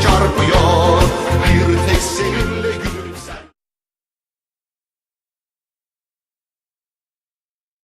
çarpıyor. Bir